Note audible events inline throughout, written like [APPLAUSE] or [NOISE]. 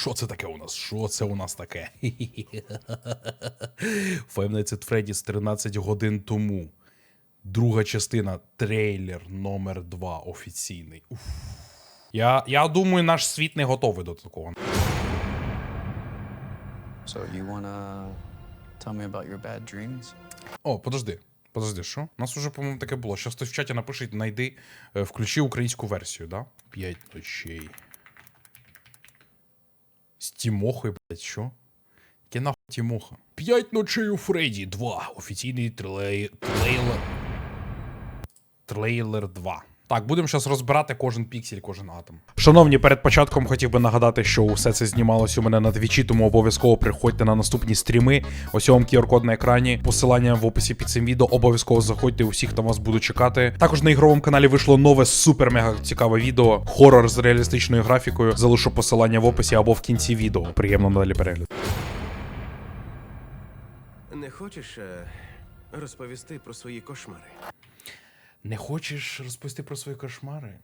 Що це таке у нас? Що це у нас таке? [LAUGHS] Five Nights Freddy's 13 годин тому. Друга частина, трейлер номер 2 офіційний. Уф. Я, я думаю, наш світ не готовий до такого. So you wanna tell me about your bad dreams? О, подожди. Подожди, що? У нас уже, по-моєму, таке було. Щас хтось в чаті напишіть, найди, е, включи українську версію, да? П'ять ночей. З Тімохою, блядь, що? Яке нахуй Тімоха? П'ять ночей у Фредді 2. Офіційний трилей... трейлер. Трейлер 2. Так, будемо зараз розбирати кожен піксель, кожен атом. Шановні, перед початком хотів би нагадати, що усе це знімалось у мене на твічі, тому обов'язково приходьте на наступні стріми. Ось вам QR-код на екрані, посилання в описі під цим відео. Обов'язково заходьте, усіх там вас буду чекати. Також на ігровому каналі вийшло нове супер-мега цікаве відео. Хорор з реалістичною графікою. Залишу посилання в описі або в кінці відео. Приємно далі перегляд. Не хочеш е, розповісти про свої кошмари? Не хочеш розповісти про свої кошмари?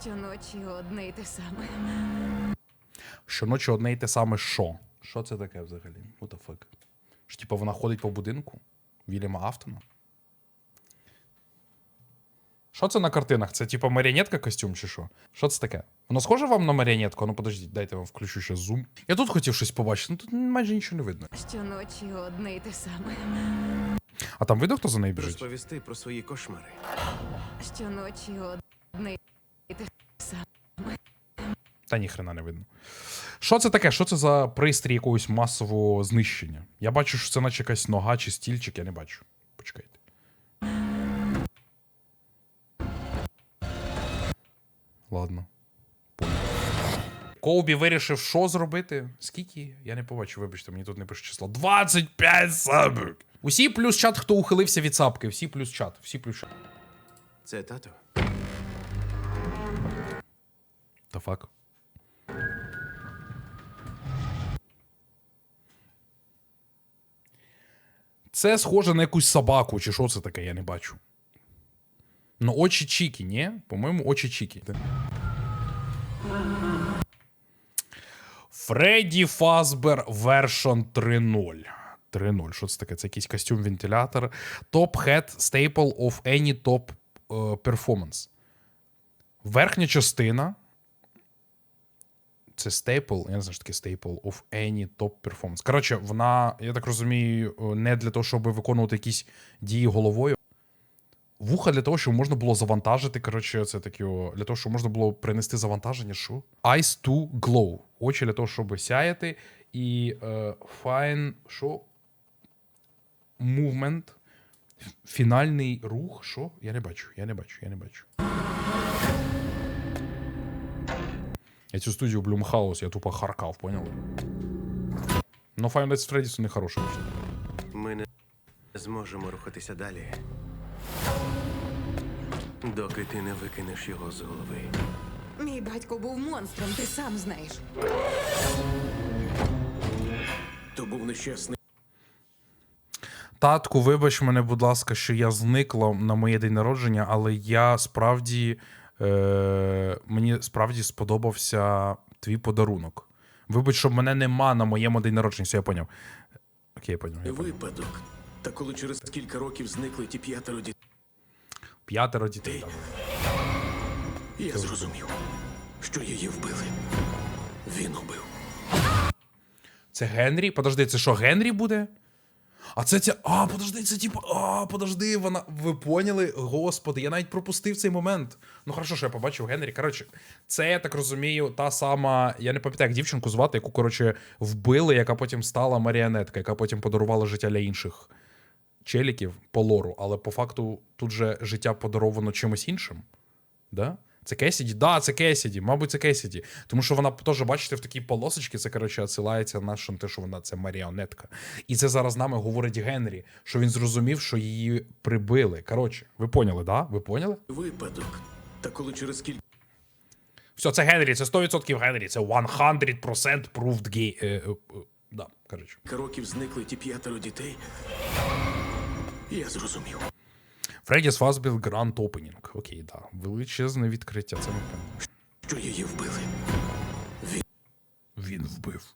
Щоночі одне й те саме. Щоночі одне й те саме що? Що це таке взагалі? What the fuck? Що, типу, вона ходить по будинку? Вільяма Афтона? Що це на картинах? Це типу маріонетка костюм чи що? Що це таке? Воно схоже вам на маріонетку? Ну подождіть, дайте я вам включу ще зум. Я тут хотів щось побачити, ну тут майже нічого не видно. Щоночі одне й те саме. А там видно, хто за нею біжить? Розповісти про свої кошмари. Щоночі одне й те саме. Та ніхрена не видно. Що це таке? Що це за пристрій якогось масового знищення? Я бачу, що це наче якась нога чи стільчик, я не бачу. Почекайте. Ладно. Коубі вирішив, що зробити? Скільки? Я не побачу, вибачте, мені тут не пише число. 25 сабок! Усі плюс чат, хто ухилився від сапки, всі плюс чат, всі плюс чат. Це тато. Та фак. Це схоже на якусь собаку, чи що це таке, я не бачу. Ну, очі Чікі, ні? По-моєму, очі Чікі. Фредді Фазбер Version 3.0. 3.0. Що це таке? Це якийсь костюм-вентилятор. Top Head Staple of any Top е, Performance. Верхня частина. Це staple, я не знаю, що таке staple of any top performance. Коротше, вона, я так розумію, не для того, щоб виконувати якісь дії головою. Вуха для того, щоб можна було завантажити. Коротше, це такі, для того, щоб можна було принести завантаження. Що? Eyes to glow. Очі для того, щоб сяяти. І е, fine, що? Movement. Фінальний рух. Що? Я не бачу, я не бачу, я не бачу. Я цю студію Bloomhouse, я тупо харкав, поняли? Ну, Five Nights at Freddy's не хороший. Ми не зможемо рухатися далі. Доки ти не викинеш його з голови. Мій батько був монстром, ти сам знаєш. То був нещасний. Татку, вибач мене, будь ласка, що я зникла на моє день народження, але я справді. Е, мені справді сподобався твій подарунок. Вибач, що мене нема на моєму день народження, все я поняв. Окей, я поняв. Я. Випадок. Та коли через кілька років зникли ті п'ятеро дітей, П'ятеро дітей. так. я зрозумів, що її вбили. Він убив. Це Генрі? Подожди, це що, Генрі буде? А це ця. А, подожди, це типу. А, подожди, вона. Ви поняли? Господи, я навіть пропустив цей момент. Ну, хорошо, що я побачив Генрі. Коротше, це, я так розумію, та сама. Я не пам'ятаю, як дівчинку звати, яку, коротше, вбили, яка потім стала маріонетка, яка потім подарувала життя для інших челіків по лору. Але по факту тут же життя подаровано чимось іншим. Да? Це Кесіді? Да, це Кесіді. Мабуть, це Кесіді. Тому що вона теж, бачите, в такій полосочці, це, коротше, отсилається на те, що вона це маріонетка. І це зараз нами говорить Генрі, що він зрозумів, що її прибили. Коротше, ви поняли, да? Ви поняли? Випадок. Та коли через кілька Все, це Генрі, це 100% Генрі, це 100% proved gay. Е, е, е, да, коротше. років зникли ті п'ятеро дітей, я зрозумів, Фреддіс Фазбіл Grand Opening. Окей, да. Величезне відкриття, це ми пам'ятаємо. що її вбили. Він вбив.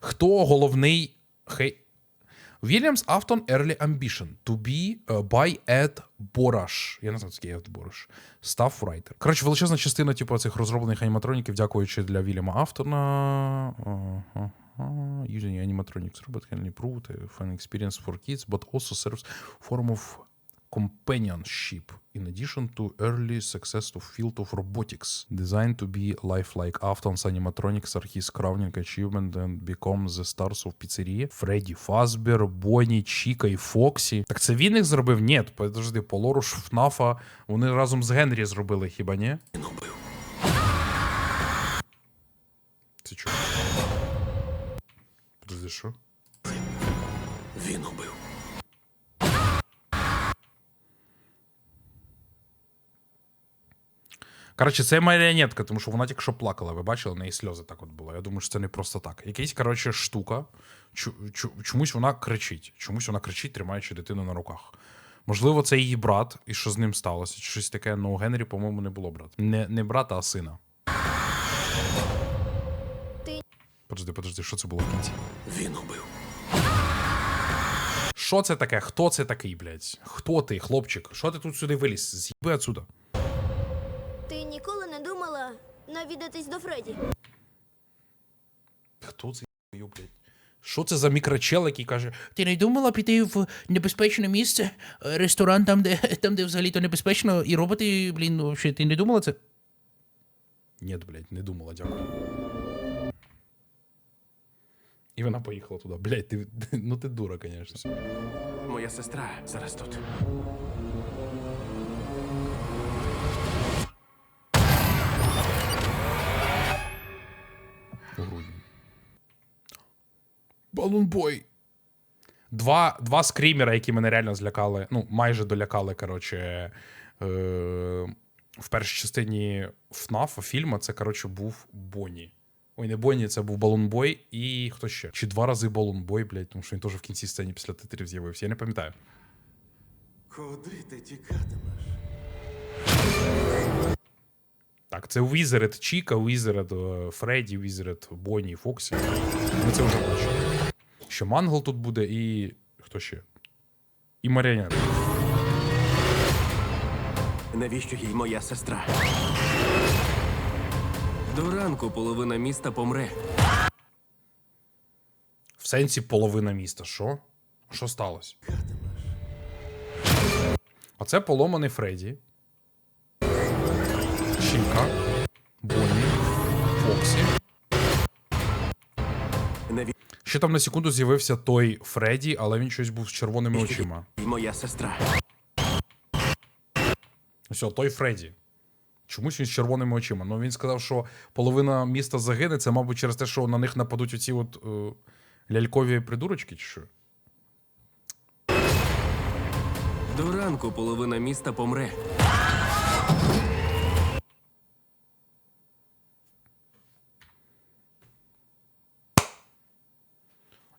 Хто головний хей. Williams Afton Early Ambition to be uh, by Ed Borash. Я не знаю, такий Ed Borash. Staff writer. Коротше, величезна частина, типу, цих розроблених аніматроніків, дякуючи для Вільяма Автона. Ага. Using animatronics robot can improve the fun experience for kids, but also serves form of companionship in addition to early success to field of robotics designed to be lifelike Afton's animatronics are his crowning achievement and become the stars of pizzeria Фредді Фазбер, Бонні, Чіка і Фоксі. Так це він їх зробив? Ні, подожди, Полоруш, ФНАФа, вони разом з Генрі зробили, хіба ні? Це чого? Подожди, що? Він убив. Коротше, це маріонетка, тому що вона тільки що плакала. Ви бачили, в неї сльози так от було. Я думаю, що це не просто так. Якась, коротше, штука. Чомусь вона кричить. Чомусь вона кричить, тримаючи дитину на руках. Можливо, це її брат, і що з ним сталося? Чи щось таке, ну у Генрі, по-моєму, не було брата. Не, не брата, а сина. Подожди, подожди, що це було в кінці? Він убив. Що це таке? Хто це такий, блядь? Хто ти, хлопчик? Що ти тут сюди виліз? З'їби отсюда. Навідатись до Фредді? Хто це ю, блядь? Що це за мікрочел, який каже: Ти не думала піти в небезпечне місце? Е, Ресторан там, де [LAUGHS] там, де взагалі-то небезпечно, і роботи, блін, ну, взагалі, ти не думала це? Ні, блядь, не думала, дякую. І вона поїхала туди. Блядь, ти, [LAUGHS] ну ти дура, звісно. Моя сестра зараз тут. У грудні. Балунбой. Два, два скрімера, які мене реально злякали, ну, майже долякали, коротше, е, в першій частині ФНАФа фільму, це, коротше, був Бонні. Ой, не Бонні, це був Балунбой і хто ще? Чи два рази Балунбой, блядь, тому що він теж в кінці сцені після титрів з'явився. Я не пам'ятаю. Куди ти тікатимеш? Так, це Візерет Чіка, е, Фредді, Візерет Бонні, Фоксі. Ми це вже бачили. Ще Мангл тут буде і. Хто ще? І Маріонет. Навіщо їй моя сестра? До ранку половина міста помре. В сенсі половина міста. Що? Що сталося? Оце поломаний Фредді. Бонні. Фоксі. Ще там на секунду з'явився той Фредді, але він щось був з червоними очима. моя сестра? Все, той Фредді. Чомусь він з червоними очима. Ну він сказав, що половина міста загине, це, мабуть, через те, що на них нападуть оці от е, лялькові придурочки, чи що? До ранку половина міста помре.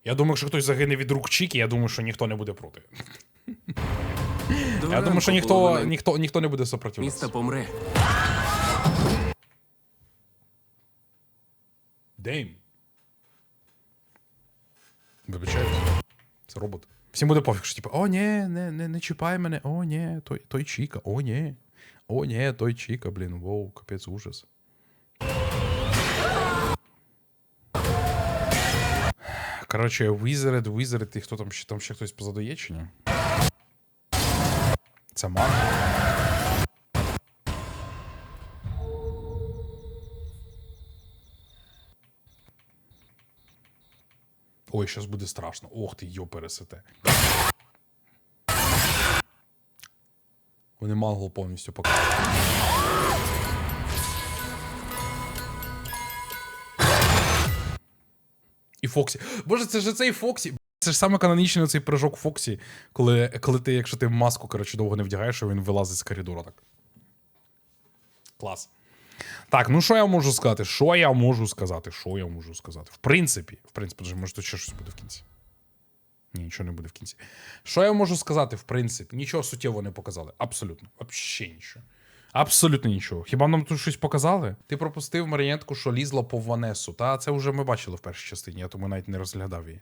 Я думаю, що хтось загине від рук Чіки, я думаю, що ніхто не буде проти. Я думаю, що ніхто, ніхто, ніхто не буде сопротивлятися. міста помре. Дейм. Вибачаюсь. Це робот. Всім буде пофіг, що типу, о, ні, не, не, не чіпай мене, о, ні, той, той Чіка, о, ні. О, ні, той Чіка, блін, воу, капець ужас. Коротше, Wizard, Wizard, і хто там ще там ще хтось позаду є чи ні? Це Марк. Ой, щас буде страшно. Ох ти, йо пересете. Вони мангл повністю показали. Фоксі. Боже, це ж цей Фоксі. Це ж саме канонічний цей прыжок Фоксі, коли, коли ти, якщо ти маску, коротше, довго не вдягаєш, він вилазить з коридора так. Клас. Так, ну що я можу сказати? Що я можу сказати? Що я можу сказати? В принципі, в принципі, даже, може тут ще щось буде в кінці. Ні, нічого не буде в кінці. Що я можу сказати, в принципі? Нічого суттєвого не показали. Абсолютно. Вообще нічого. Абсолютно нічого. Хіба нам тут щось показали? Ти пропустив маріонетку, що лізла по Ванесу. Та це вже ми бачили в першій частині, я тому навіть не розглядав її.